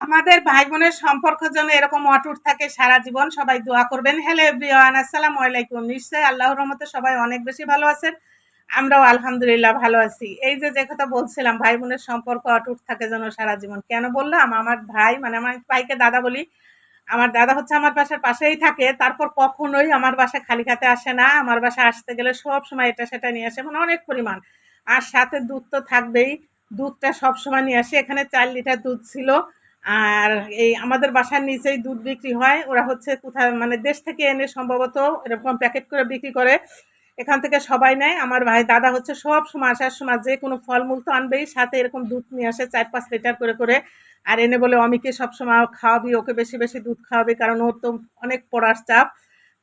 আমাদের ভাই বোনের সম্পর্ক যেন এরকম অটুট থাকে সারা জীবন, সবাই দোয়া করবেন। হ্যালো এভরিওয়ান আসসালামু আলাইকুম। নিশ্চয়ই আল্লাহ রহমতে সবাই অনেক বেশি ভালো আছেন। আমরাও আলহামদুলিল্লাহ ভালো আছি। এই যে যে কথা বলছিলাম ভাই বোনের সম্পর্ক অটুট থাকে যেন সারা জীবন। কেন বললাম? আমার ভাই মানে আমার ভাইকে দাদা বলি, আমার দাদা হচ্ছে আমার বাসার পাশেই থাকে, তারপর কখনোই আমার বাসা খালি খাতে আসে না। আমার বাসা আসতে গেলে সব সময় এটা সেটা নিয়ে আসে মানে অনেক পরিমাণ। আর সাথে দুধ তো থাকবেই, দুধটা সব সময় নিয়ে আসে। এখানে চার লিটার দুধ ছিল। আর এই আমাদের বাসার নিচেই দুধ বিক্রি হয়। ওরা হচ্ছে কোথায় মানে দেশ থেকে এনে সম্ভবত এরকম প্যাকেট করে বিক্রি করে, এখান থেকে সবাই নেয়। আমার ভাই দাদা হচ্ছে সব সময় আসার সময় যে কোনো ফলমূল তো আনবেই, সাথে এরকম দুধ নিয়ে আসে চার পাঁচ লিটার করে করে। আর এনে বলে অমিকে সবসময় খাওয়াবি, ওকে বেশি বেশি দুধ খাওয়াবি, কারণ ওর তো অনেক পড়ার চাপ।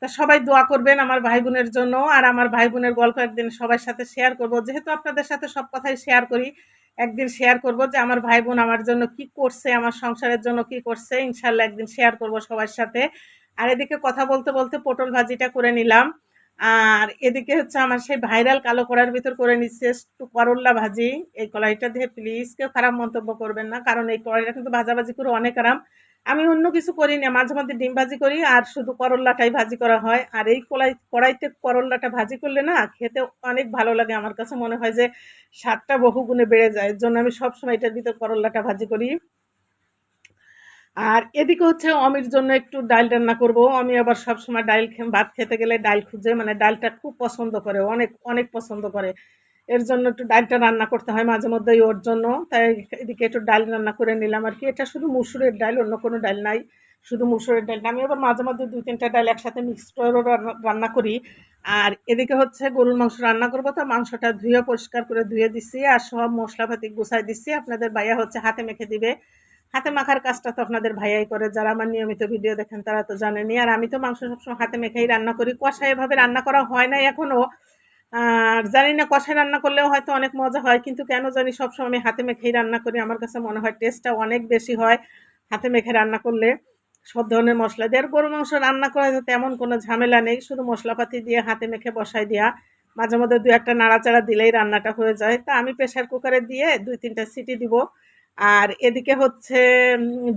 তা সবাই দোয়া করবেন আমার ভাই বোনের জন্য। আর আমার ভাই বোনের গল্প একদিন সবার সাথে শেয়ার করব। যেহেতু আপনাদের সাথে সব কথাই শেয়ার করি একদিন শেয়ার করব যে আমার ভাই বোন আমার জন্য কি করছে, আমার সংসারের জন্য কি করছে, ইনশাল্লাহ একদিন শেয়ার করব সবার সাথে। আর এদিকে কথা বলতে বলতে পটল ভাজিটা করে নিলাম। আর এদিকে হচ্ছে আমার সেই ভাইরাল কালো করার ভিতর করে নিচ্ছে একটু করল্লা ভাজি। এই কড়াইটা দিয়ে প্লিজ কেউ খারাপ মন্তব্য করবেন না, কারণ এই কড়াইটা কিন্তু ভাজাভাজি করে অনেক আরাম। আমি অন্য কিছু করি না মাঝে মধ্যে ডিম ভাজি করি, আর শুধু করল্লাটাই ভাজি করা হয়। আর এই কড়াই কড়াইতে করল্লাটা ভাজি করলে না খেতে অনেক ভালো লাগে। আমার কাছে মনে হয় যে স্বাদটা বহুগুণে বেড়ে যায়। এর জন্য আমি সবসময় এটার ভিতর করল্লাটা ভাজি করি। আর এদিকে হচ্ছে অমির জন্য একটু ডাল রান্না করব। আমি আবার সবসময় ডাল ভাত খেতে গেলে ডাল খুঁজে। মানে ডালটা খুব পছন্দ করে, অনেক অনেক পছন্দ করে। এর জন্য একটু ডালটা রান্না করতে হয় মাঝে মধ্যেই ওর জন্য। তাই এদিকে একটু ডাল রান্না করে নিলাম আর কি। এটা শুধু মুসুরের ডাল, অন্য কোনো ডাল নাই। শুধু মুসুরের ডাল আমি আবার মাঝে মধ্যে দুই তিনটা ডাল একসাথে মিক্স করেও রান্না করি। আর এদিকে হচ্ছে গরুর মাংস রান্না করব। তো মাংসটা ধুয়ে, পরিষ্কার করে ধুয়ে দিচ্ছি আর সব মশলাপাতি গুছাই দিচ্ছি আপনাদের ভাইয়া হচ্ছে হাতে মেখে দিবে। হাতে মাখার কাজটা তো আপনাদের ভাইয়াই করে। যারা আমার নিয়মিত ভিডিও দেখেন তারা তো জানেনি আর আমি তো মাংস সবসময় হাতে মেখেই রান্না করি। কষা এভাবে রান্না করা হয় না এখনও আর জানি না কষায় রান্না করলেও হয়তো অনেক মজা হয়, কিন্তু কেন জানি সবসময় আমি হাতে মেখেই রান্না করি। আমার কাছে মনে হয় টেস্টটা অনেক বেশি হয় হাতে মেখে রান্না করলে। সব ধরনের মশলা দিয়ে। আর গরু মাংস রান্না করা তেমন কোনো ঝামেলা নেই, শুধু মশলাপাতি দিয়ে হাতে মেখে বসাই দেওয়া মাঝে মধ্যে দু একটা নাড়াচাড়া দিলেই রান্নাটা হয়ে যায়। তা আমি প্রেশার কুকারে দিয়ে দুই তিনটা সিটি দিব। আর এদিকে হচ্ছে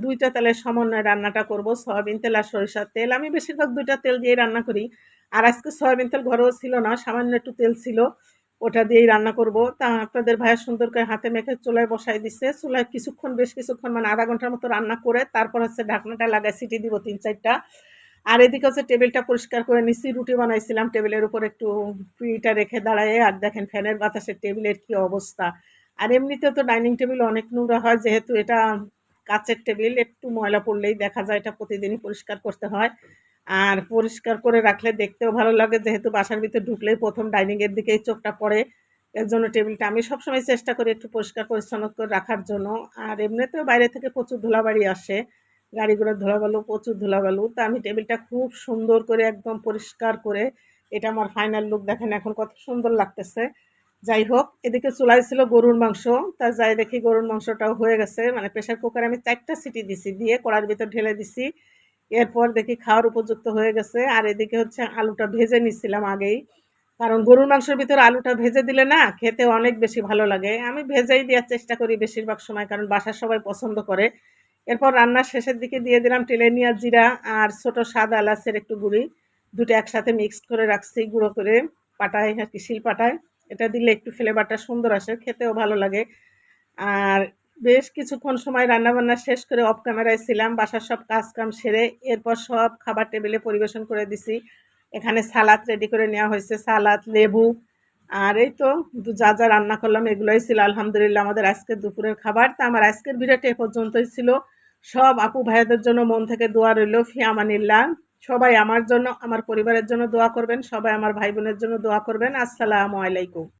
দুইটা তেলের সমন্বয়ে রান্নাটা করব। সয়াবিন তেল আর সরিষার তেল। আমি বেশিরভাগ দুইটা তেল দিয়ে রান্না করি। আর আজকে সয়াবিন তেল ঘরেও ছিল না, সামান্য একটু তেল ছিল, ওটা দিয়েই রান্না করব। তা আপনাদের ভাইয়া সুন্দর করে হাতে মেখে চুলায় বসাই দিচ্ছে চুলায় কিছুক্ষণ, বেশ কিছুক্ষণ মানে আধা ঘণ্টার মতো রান্না করে তারপর হচ্ছে ঢাকনাটা লাগায় সিটি দিব তিন চারটা। আর এদিকে হচ্ছে টেবিলটা পরিষ্কার করে নিচ্ছি রুটি বানাইছিলাম, টেবিলের উপর একটু পিটা রেখে দাঁড়ায়। আর দেখেন ফ্যানের বাতাসে টেবিলের কি অবস্থা। আর এমনিতেও তো ডাইনিং টেবিল অনেক নোংরা হয়, যেহেতু এটা কাচের টেবিল, একটু ময়লা পড়লেই দেখা যায় এটা প্রতিদিনই পরিষ্কার করতে হয়। আর পরিষ্কার করে রাখলে দেখতেও ভালো লাগে, যেহেতু বাসার ভিতরে ঢুকলেই প্রথম ডাইনিংয়ের দিকেই চোখটা পড়ে। এর জন্য টেবিলটা আমি সবসময় চেষ্টা করি একটু পরিষ্কার পরিচ্ছন্ন করে রাখার জন্য। আর এমনিতেও বাইরে থেকে প্রচুর ধুলাবাড়ি আসে, গাড়িগুলো ধুলাবালু, প্রচুর ধুলাবালু। তা আমি টেবিলটা খুব সুন্দর করে একদম পরিষ্কার করে, এটা আমার ফাইনাল লুক দেখেন এখন কত সুন্দর লাগতেছে। যাই হোক, এদিকে চুলাই ছিল গরুর মাংস, তা যাই দেখি গরুর মাংসটাও হয়ে গেছে। মানে প্রেশার কুকারে আমি চারটা সিটি দিছি, দিয়ে কড়ার ভিতর ঢেলে দিছি। এরপর দেখি খাওয়ার উপযুক্ত হয়ে গেছে। আর এদিকে হচ্ছে আলুটা ভেজে নিচ্ছিলাম আগেই। কারণ গরুর মাংসের ভিতরে আলুটা ভেজে দিলে না খেতে অনেক বেশি ভালো লাগে। আমি ভেজেই দেওয়ার চেষ্টা করি বেশিরভাগ সময় কারণ বাসার সবাই পছন্দ করে। এরপর রান্নার শেষের দিকে দিয়ে দিলাম টেলেনিয়া জিরা আর ছোটো সাদা এলাচের একটু গুঁড়ি। দুটো একসাথে মিক্সড করে রাখছি গুঁড়ো করে পাটায় আর কি শিল পাটায়। এটা দিলে একটু ফ্লেভারটা সুন্দর আসে, খেতেও ভালো লাগে। আর বেশ কিছুক্ষণ সময় রান্নাবান্না শেষ করে অফ ক্যামেরায় ছিলাম। বাসার সব কাজ কাম সেরে এরপর সব খাবার টেবিলে পরিবেশন করে দিছি। এখানে সালাদ রেডি করে নেওয়া হয়েছে। সালাদ, লেবু, আর এই তো যা যা রান্না করলাম এগুলোই ছিল। আলহামদুলিল্লাহ আমাদের আজকের দুপুরের খাবার। তা আমার আজকের ভিডিওটা এ পর্যন্তই ছিল। সব আপু ভাইয়াদের জন্য মন থেকে দোয়া রইল। ফিয়ামানিল্লাহ সবাই আমার জন্য, আমার পরিবারের জন্য দোয়া করবেন। সবাই আমার ভাই বোনের জন্য দোয়া করবেন। আসসালামু আলাইকুম।